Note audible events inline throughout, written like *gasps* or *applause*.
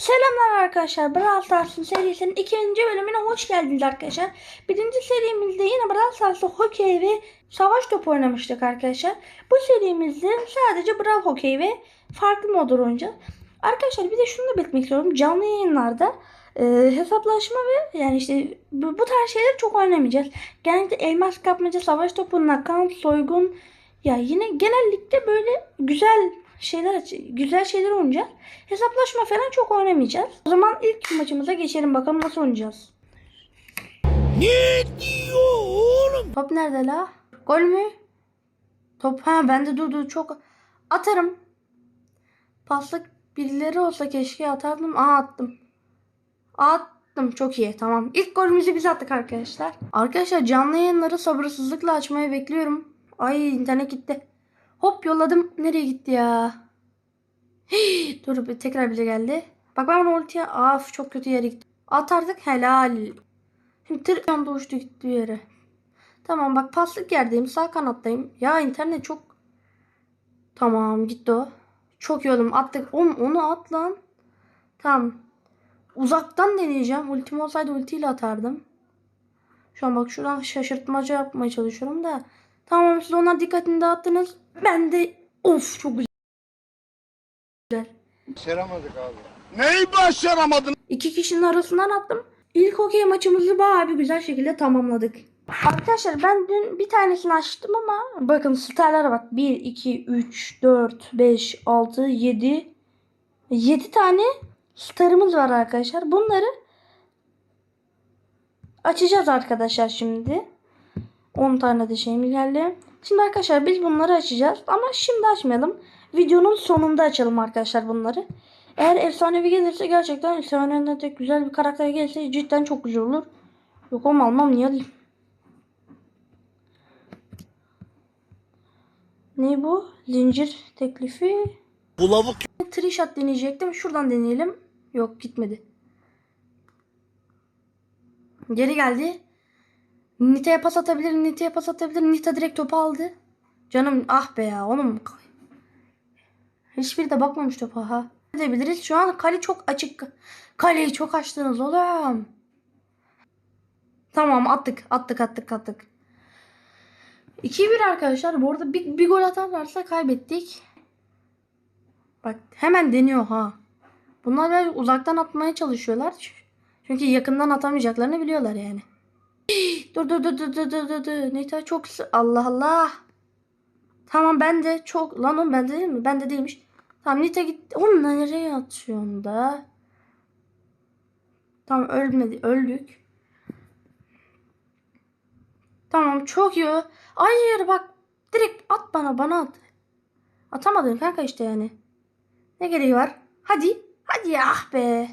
Selamlar arkadaşlar. Brawl Stars'ın serisinin ikinci bölümüne hoş geldiniz arkadaşlar. Birinci serimizde yine Brawl Stars'ta hokey ve savaş topu oynamıştık arkadaşlar. Bu serimizde sadece Brawl hokey ve farklı modlar oynayacağız. Arkadaşlar bir de şunu da belirtmek istiyorum. Canlı yayınlarda e, hesaplaşma ve yani işte bu, bu tarz şeyleri çok oynamayacağız. Genellikle elmas kapmaca, savaş topu, nakant, soygun ya yine genellikle böyle güzel şeyler güzel şeyler oynayacağız. Hesaplaşma falan çok oynamayacağız. O zaman ilk maçımıza geçelim bakalım nasıl oynayacağız. Ne diyor oğlum? Top nerede la? Gol mü? Top ha bende durdu çok atarım. Paslık birileri olsa keşke atardım. Aa attım. Attım çok iyi tamam. İlk golümüzü biz attık arkadaşlar. Arkadaşlar canlı yayınları sabırsızlıkla açmayı bekliyorum. Ay internet gitti. Hop yolladım. Nereye gitti ya? Hii, dur tekrar bize geldi. Bak ben bunu ultiye af çok kötü yere gitti. Atardık helal. Şimdi tır uçtu gitti bir yere. Tamam bak paslık yerdeyim. Sağ kanattayım. Ya internet çok... Tamam gitti o. Çok iyi attık. Oğlum onu at lan. Tamam. Uzaktan deneyeceğim. Ultim olsaydı ultiyle atardım. Şu an bak şuradan şaşırtmaca yapmaya çalışıyorum da. Tamam siz onlar dikkatini dağıttınız. Ben de of çok güzel. Başaramadık abi. Neyi başaramadın? İki kişinin arasından attım. İlk hokey maçımızı bayağı bir güzel şekilde tamamladık. Arkadaşlar ben dün bir tanesini açtım ama bakın starlara bak. 1, 2, 3, 4, 5, 6, 7. 7 tane starımız var arkadaşlar. Bunları açacağız arkadaşlar şimdi. 10 tane de şeyimiz geldi. Şimdi arkadaşlar biz bunları açacağız. Ama şimdi açmayalım. Videonun sonunda açalım arkadaşlar bunları. Eğer efsanevi gelirse gerçekten efsaneden de güzel bir karakter gelirse cidden çok güzel olur. Yok ama almam niye alayım? Ne bu? Zincir teklifi. Bulavuk Trishot deneyecektim. Şuradan deneyelim. Yok gitmedi. Geri geldi. Nita'ya pas atabilir. Nita'ya pas atabilir. Nita direkt topu aldı. Canım ah be ya oğlum. Hiçbiri de bakmamış topa ha. Edebiliriz? Şu an kale çok açık. Kaleyi çok açtınız oğlum. Tamam attık. Attık attık attık. 2-1 arkadaşlar. Bu arada bir, bir gol atarlarsa kaybettik. Bak hemen deniyor ha. Bunlar biraz uzaktan atmaya çalışıyorlar. Çünkü yakından atamayacaklarını biliyorlar yani. Dur dur dur dur dur dur dur. Nita çok Allah Allah. Tamam ben de çok lan oğlum bende değil mi? Bende değilmiş. Tamam Nita gitti. Oğlum nereye atıyorsun da? Tamam ölmedi. Öldük. Tamam çok iyi. Hayır bak. Direkt at bana bana at. Atamadın kanka işte yani. Ne gereği var? Hadi. Hadi ah be.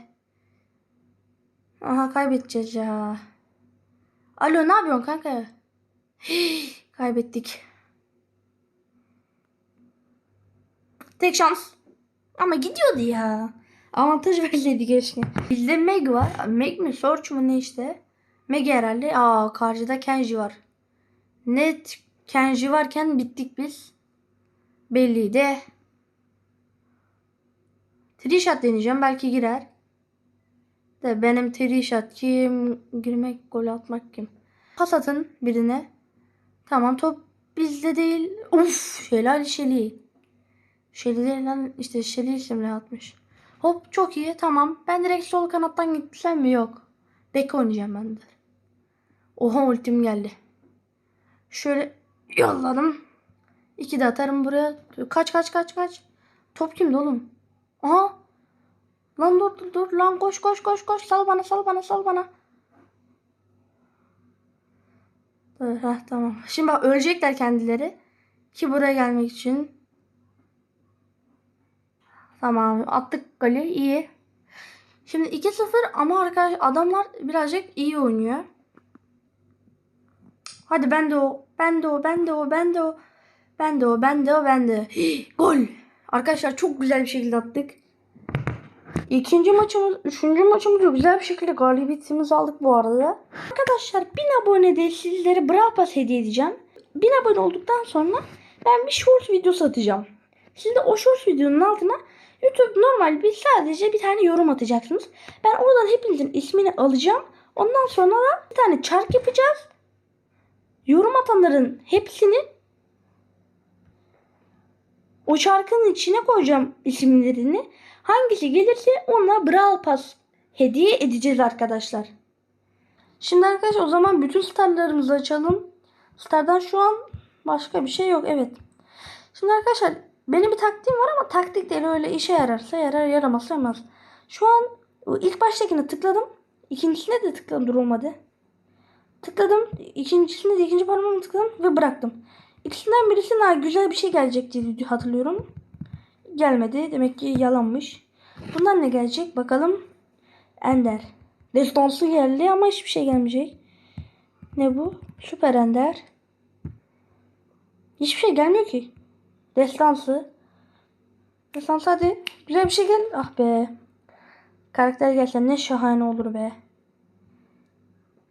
Aha kaybedeceğiz ya. Alo ne yapıyorsun kanka? Hii, *gasps* kaybettik. Tek şans. Ama gidiyordu ya. Avantaj *laughs* verseydi keşke. Bizde Meg var. Meg mi? Search mu ne işte? Meg herhalde. Aa karşıda Kenji var. Net Kenji varken bittik biz. Belliydi. Trishot deneyeceğim. Belki girer. De benim trishot kim? Girmek, gol atmak kim? Pas atın birine. Tamam top bizde değil. Uf helal Şeli. Şeli işte Şeli isimli atmış. Hop çok iyi tamam. Ben direkt sol kanattan gitsem mi? Yok. Bek oynayacağım ben de. Oha ultim geldi. Şöyle yolladım. İki de atarım buraya. Kaç kaç kaç kaç. Top kimdi oğlum? Aha. Lan dur dur dur lan koş koş koş koş sal bana sal bana sal bana. Dur, heh, tamam. Şimdi bak ölecekler kendileri. Ki buraya gelmek için. Tamam attık golü iyi. Şimdi 2-0 ama arkadaş adamlar birazcık iyi oynuyor. Hadi ben de o. Ben de o. Ben de o. Ben de o. Ben de o. Ben de o. Ben de. Hii, *gasps* Gol. Arkadaşlar çok güzel bir şekilde attık. İkinci maçımız, üçüncü maçımızı güzel bir şekilde galibiyetimizi aldık bu arada. Arkadaşlar 1000 abonede sizlere Brawl Pass hediye edeceğim. 1000 abone olduktan sonra ben bir short videosu atacağım. Siz de o short videonun altına YouTube normal bir sadece bir tane yorum atacaksınız. Ben oradan hepinizin ismini alacağım. Ondan sonra da bir tane çark yapacağız. Yorum atanların hepsini o çarkın içine koyacağım isimlerini. Hangisi gelirse ona Brawl Pass hediye edeceğiz arkadaşlar. Şimdi arkadaşlar o zaman bütün starlarımızı açalım. Stardan şu an başka bir şey yok. Evet. Şimdi arkadaşlar benim bir taktiğim var ama taktik değil öyle işe yararsa yarar yaramazsa yaramaz. Şu an ilk baştakine tıkladım. İkincisine de tıkladım dur olmadı. Tıkladım. İkincisine de ikinci parmağımı tıkladım ve bıraktım. İkisinden birisine daha güzel bir şey gelecek diye hatırlıyorum. Gelmedi. Demek ki yalanmış. Bundan ne gelecek? Bakalım. Ender. Destansı geldi ama hiçbir şey gelmeyecek. Ne bu? Süper Ender. Hiçbir şey gelmiyor ki. Destansı. Destansı hadi. Güzel bir şey gel. Ah be. Karakter gelse ne şahane olur be.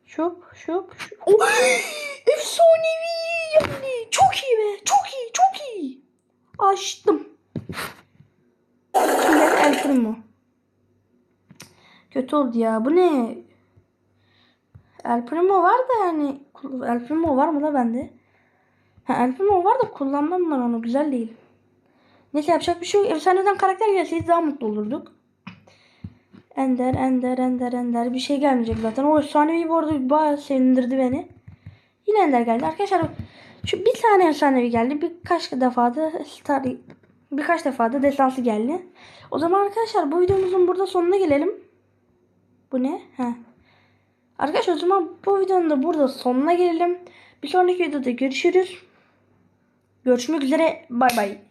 Şup şup şup. Oh! Efsanevi geldi. Çok iyi be. Çok iyi. Çok iyi. Açtım. Primo. Kötü oldu ya. Bu ne? El Primo var da yani. El Primo var mı da bende? Ha El Primo var da kullanmam ben onu. Güzel değil. Neyse yapacak bir şey yok. Efsaneden karakter gelseydi daha mutlu olurduk. Ender, Ender, Ender, Ender. Bir şey gelmeyecek zaten. O efsanevi bu arada bayağı sevindirdi beni. Yine Ender geldi. Arkadaşlar şu bir tane efsanevi geldi. Birkaç defa da star birkaç defa da destansı geldi. O zaman arkadaşlar bu videomuzun burada sonuna gelelim. Bu ne? He. Arkadaşlar o zaman bu videonun da burada sonuna gelelim. Bir sonraki videoda görüşürüz. Görüşmek üzere. Bay bay.